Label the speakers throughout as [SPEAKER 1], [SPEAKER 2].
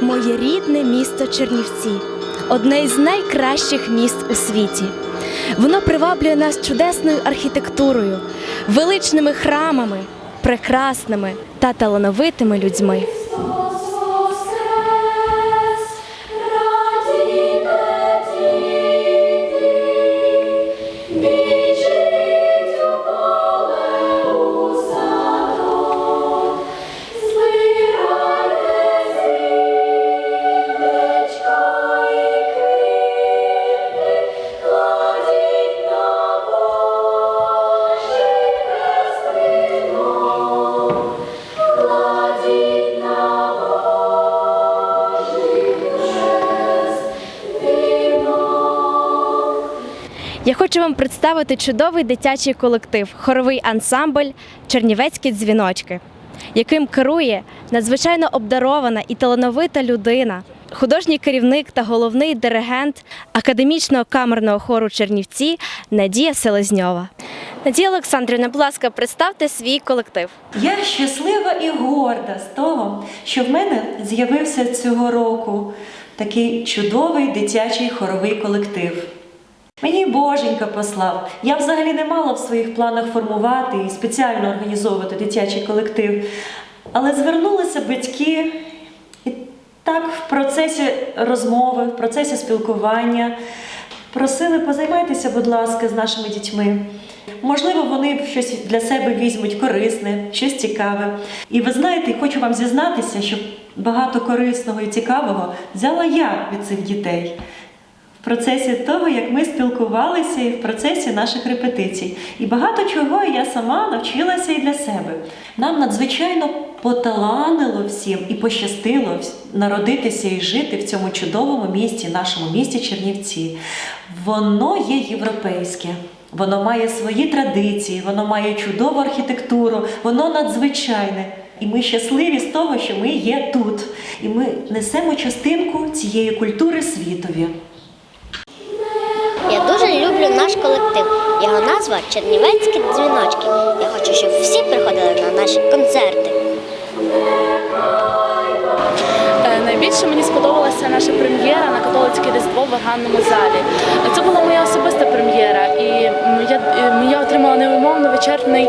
[SPEAKER 1] Моє рідне місто Чернівці одне із найкращих міст у світі. Воно приваблює нас чудесною архітектурою, величними храмами, прекрасними та талановитими людьми. Я хочу вам представити чудовий дитячий колектив, хоровий ансамбль Чернівецькі дзвіночки, яким керує надзвичайно обдарована і талановита людина, художній керівник та головний диригент академічного камерного хору Чернівці Надія Селезньова. Надія Олександрівна, будь ласка, представте свій колектив.
[SPEAKER 2] Я щаслива і горда з того, що в мене з'явився цього року такий чудовий дитячий хоровий колектив. Мені Боженька послав. Я взагалі не мала в своїх планах формувати і спеціально організовувати дитячий колектив. Але звернулися батьки і так в процесі розмови, в процесі спілкування просили позаймайтеся, будь ласка, з нашими дітьми. Можливо, вони щось для себе візьмуть корисне, щось цікаве. І ви знаєте, хочу вам зізнатися, що багато корисного і цікавого взяла я від цих дітей процесі того, як ми спілкувалися і в процесі наших репетицій. І багато чого я сама навчилася і для себе. Нам надзвичайно поталанило всім і пощастило народитися і жити в цьому чудовому місті, нашому місті Чернівці. Воно є європейське. Воно має свої традиції, воно має чудову архітектуру, воно надзвичайне. І ми щасливі з того, що ми є тут. І ми несемо частинку цієї культури світові.
[SPEAKER 3] Наш колектив. Його назва Чернівецькі дзвіночки. Я хочу, щоб всі приходили на наші концерти.
[SPEAKER 4] Е, Найбільше мені сподобалася наша прем'єра на католицьке різдво в органному залі. Це була моя особиста прем'єра, і я, е, я отримала невимовно вичерпний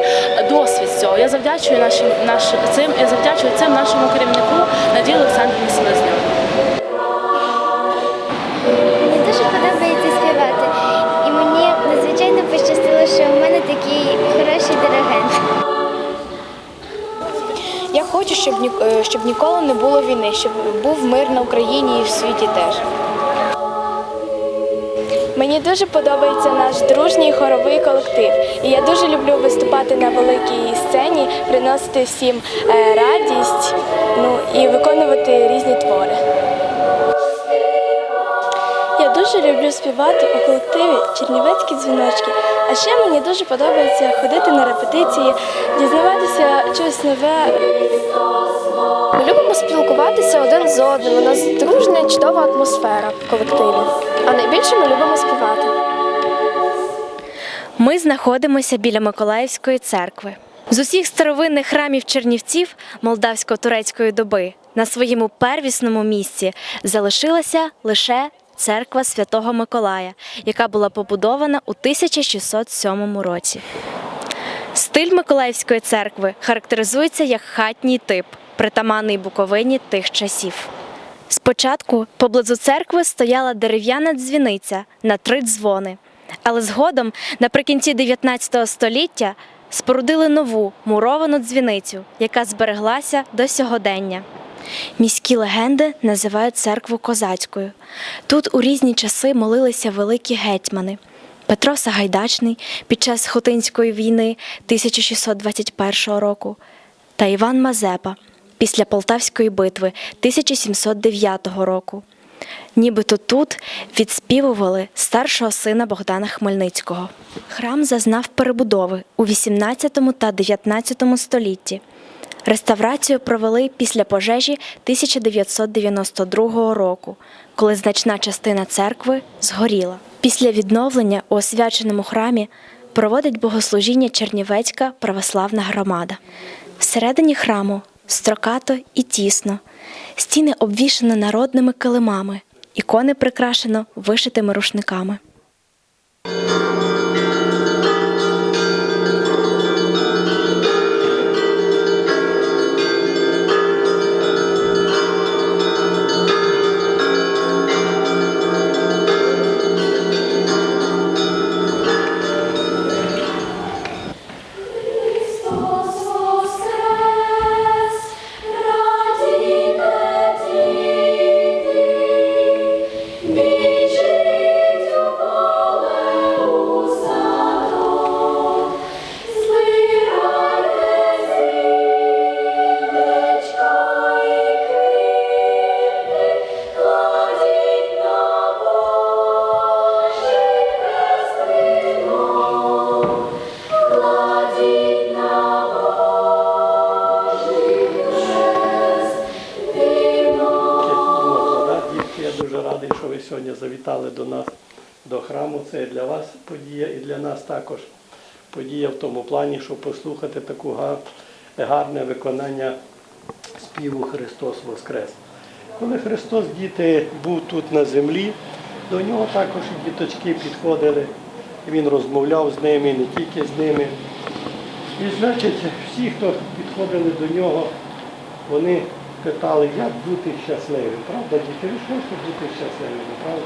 [SPEAKER 4] досвід цього. Я завдячую нашим наш цим. Я завдячую цим нашому керівнику Надії Олександрівні Селезньовій.
[SPEAKER 5] Е, щоб ніколи не було війни, щоб був мир на Україні і в світі теж. Мені дуже подобається наш дружній хоровий колектив. І я дуже люблю виступати на великій сцені, приносити всім е, радість ну, і виконувати різні твори. Дуже люблю співати у колективі Чернівецькі дзвіночки. А ще мені дуже подобається ходити на репетиції, дізнаватися щось нове. Ми любимо спілкуватися один з одним. У нас дружна чудова атмосфера в колективі. А найбільше ми любимо співати.
[SPEAKER 1] Ми знаходимося біля Миколаївської церкви. З усіх старовинних храмів Чернівців молдавсько-турецької доби на своєму первісному місці залишилася лише церква Святого Миколая, яка була побудована у 1607 році. Стиль Миколаївської церкви характеризується як хатній тип, притаманний Буковині тих часів. Спочатку поблизу церкви стояла дерев'яна дзвіниця на три дзвони, але згодом, наприкінці 19 століття, спорудили нову муровану дзвіницю, яка збереглася до сьогодення. Міські легенди називають церкву козацькою. Тут у різні часи молилися великі гетьмани. Петро Сагайдачний під час Хотинської війни 1621 року та Іван Мазепа після Полтавської битви 1709 року. Нібито тут відспівували старшого сина Богдана Хмельницького. Храм зазнав перебудови у 18 та 19 столітті. Реставрацію провели після пожежі 1992 року, коли значна частина церкви згоріла. Після відновлення у освяченому храмі проводить богослужіння Чернівецька православна громада. Всередині храму строкато і тісно. Стіни обвішано народними килимами, ікони прикрашено вишитими рушниками.
[SPEAKER 6] Нас також подія в тому плані, щоб послухати таку гарне виконання співу Христос Воскрес. Коли Христос, діти, був тут на землі, до нього також і діточки підходили. Він розмовляв з ними, не тільки з ними. І значить, всі, хто підходили до нього, вони питали, як бути щасливим. Правда, діти, ви що бути щасливими, правда?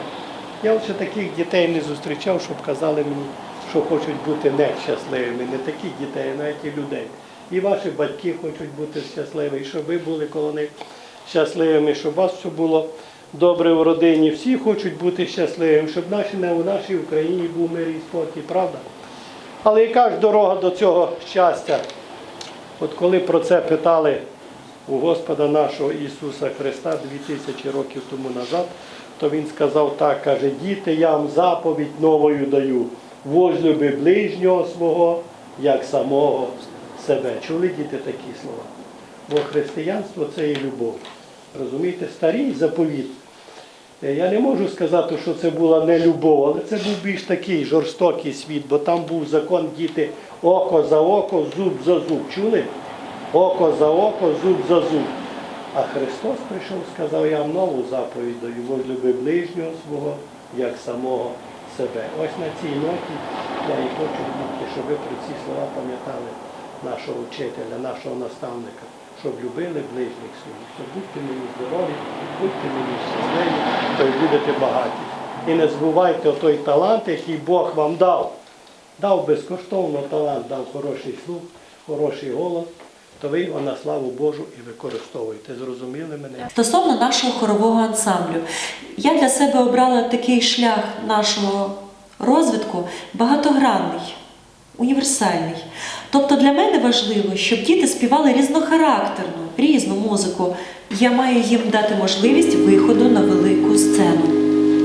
[SPEAKER 6] Я ще таких дітей не зустрічав, щоб казали мені, що хочуть бути нещасливими. Не таких дітей, а навіть і людей. І ваші батьки хочуть бути щасливі, щоб ви були коло них щасливими, щоб у вас все було добре в родині. Всі хочуть бути щасливими, щоб наші, в нашій Україні був мир і спокій, правда? Але яка ж дорога до цього щастя? От коли про це питали у Господа нашого Ісуса Христа 2000 років тому назад, то Він сказав так, каже, діти, я вам заповідь новою даю. Возлюби ближнього свого, як самого себе. Чули діти такі слова? Бо християнство це є любов. Розумієте, старий заповіт. Е, Я не можу сказати, що це була не любов, але це був більш такий жорстокий світ, бо там був закон діти око за око, зуб за зуб. Чули? Око за око, зуб за зуб. А Христос прийшов, сказав, я вам нову заповідь даю, возлюби ближнього свого, як самого себе. Ось на цій ноті я і хочу, дітки, щоб ви про ці слова пам'ятали нашого вчителя, нашого наставника, щоб любили ближніх своїх, щоб будьте мені здорові, будьте мені щасливі, то й будете багаті. І не забувайте той талант, який Бог вам дав. Дав безкоштовно талант, дав хороший слух, хороший голос, то ви його на славу Божу і використовуєте. Зрозуміли мене?
[SPEAKER 2] Стосовно нашого хорового ансамблю, я для себе обрала такий шлях нашого розвитку багатогранний, універсальний. Тобто для мене важливо, щоб діти співали різнохарактерну, різну музику. Я маю їм дати можливість виходу на велику сцену.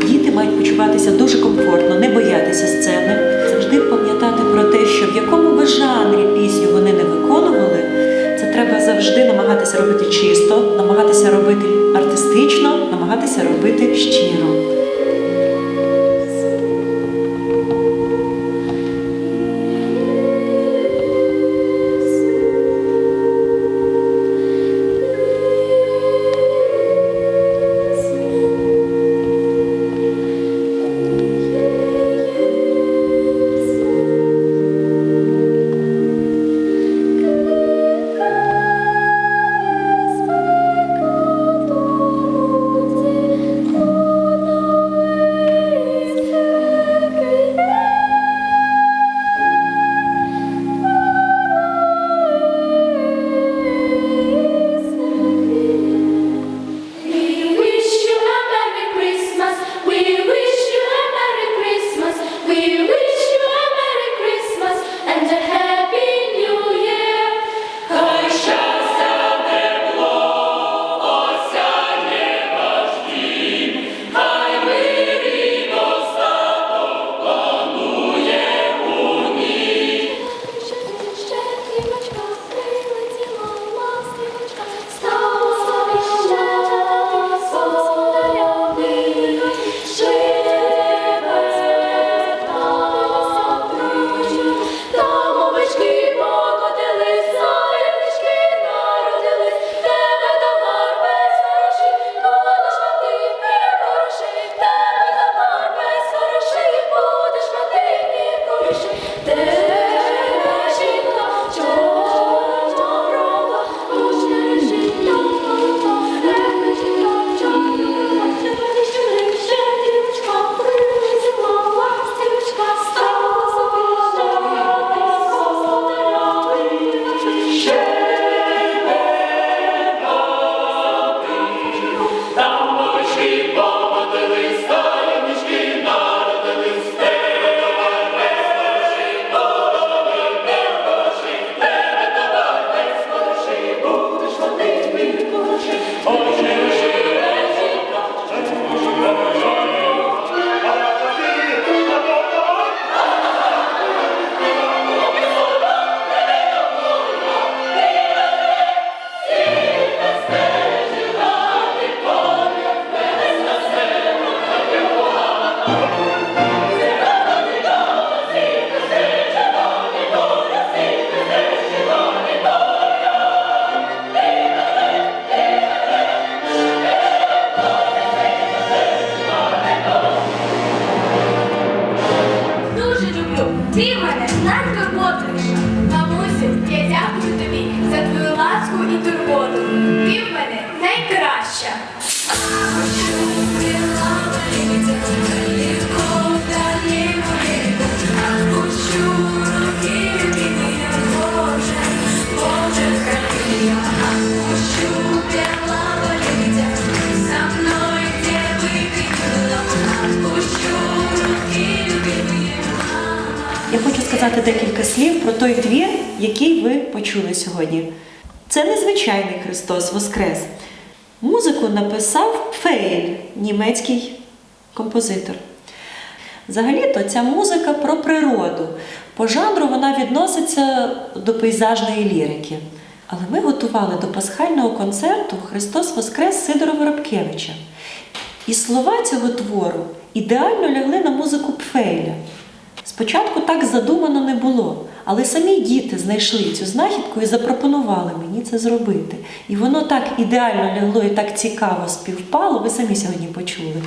[SPEAKER 2] Діти мають почуватися дуже комфортно, не боятися сцени, завжди пам'ятати про те, що в якому би жанрі пісню вони не виконували, треба завжди намагатися робити чисто, намагатися робити артистично, намагатися робити щиро. Сказати декілька слів про той твір, який ви почули сьогодні. Це незвичайний Христос Воскрес. Музику написав Фейль, німецький композитор. Взагалі-то ця музика про природу. По жанру вона відноситься до пейзажної лірики. Але ми готували до пасхального концерту Христос Воскрес Сидора Воробкевича. І слова цього твору ідеально лягли на музику Пфейля. Спочатку так задумано не було, але самі діти знайшли цю знахідку і запропонували мені це зробити. І воно так ідеально лягло і так цікаво співпало, ви самі сьогодні почули.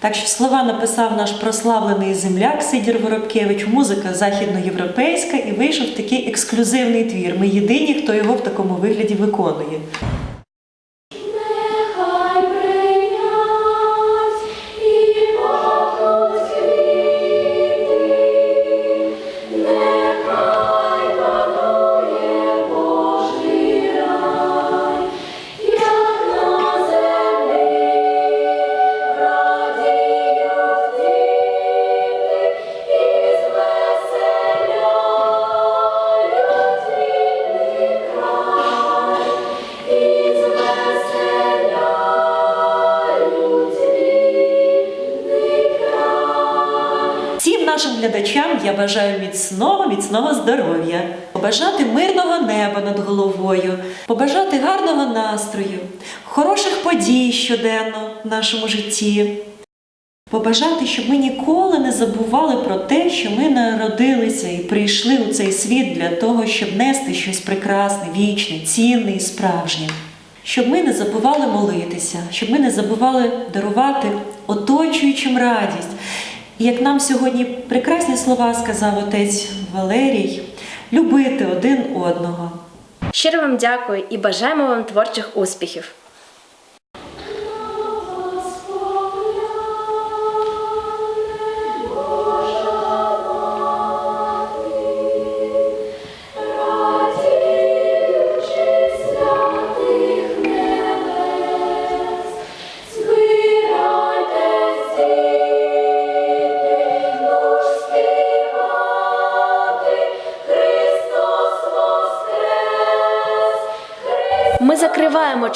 [SPEAKER 2] Так що слова написав наш прославлений земляк Сидір Воробкевич, музика західноєвропейська, і вийшов такий ексклюзивний твір. Ми єдині, хто його в такому вигляді виконує. Глядачам я бажаю міцного, міцного здоров'я, побажати мирного неба над головою, побажати гарного настрою, хороших подій щоденно в нашому житті. Побажати, щоб ми ніколи не забували про те, що ми народилися і прийшли у цей світ для того, щоб нести щось прекрасне, вічне, цінне і справжнє. Щоб ми не забували молитися, щоб ми не забували дарувати оточуючим радість. Як нам сьогодні прекрасні слова сказав отець Валерій, любити один одного.
[SPEAKER 1] Щиро вам дякую і бажаємо вам творчих успіхів.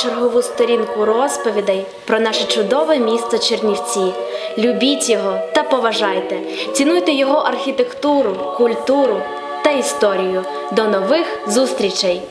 [SPEAKER 1] Чергову сторінку розповідей про наше чудове місто Чернівці. Любіть його та поважайте, цінуйте його архітектуру, культуру та історію. До нових зустрічей!